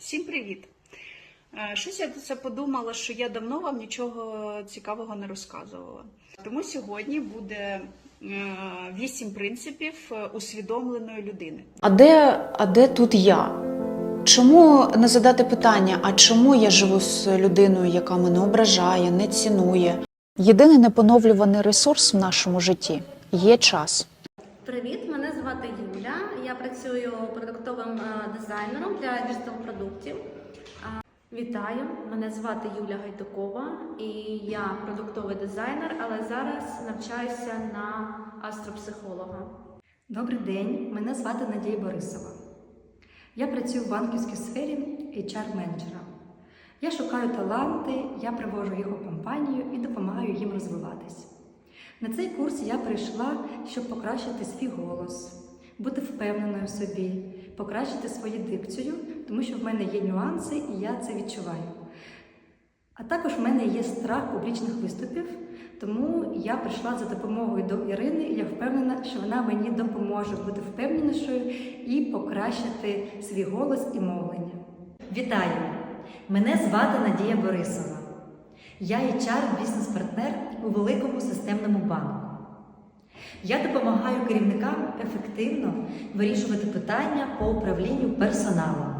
Всім привіт! Е, Щось я до це подумала, що я давно вам нічого цікавого не розказувала. Тому сьогодні буде е, вісім принципів е, усвідомленої людини. А де, а де тут я? Чому не задати питання, а чому я живу з людиною, яка мене ображає, не цінує? Єдиний неpoновлюваний ресурс в нашому житті є час. Привіт, мене звати Юля. Я працюю продуктовим е, дизайнером для діджитал продуктів. Вітаю, мене звати Юля Гайдукова і я продуктовий дизайнер, але зараз навчаюся на астропсихолога. Добрий день, мене звати Надія Борисова. Я працюю в банківській сфері HR-менеджером. Я шукаю таланти, я привожу їх у компанію і допомагаю їм розвиватись. На цей курс я прийшла, щоб покращити свій голос, бути впевненою в собі, покращити свою дикцію, тому що в мене є нюанси і я це відчуваю. А також в мене є страх публічних виступів, тому я прийшла за допомогою до Ірини. і Я впевнена, що вона мені допоможе бути впевненішою і покращити свій голос і мовлення. Вітаю! Мене звати Надія Борисова. Я HR бізнес-партнер у великому системному банку. Я допомагаю керівникам ефективно вирішувати питання по управлінню персоналом.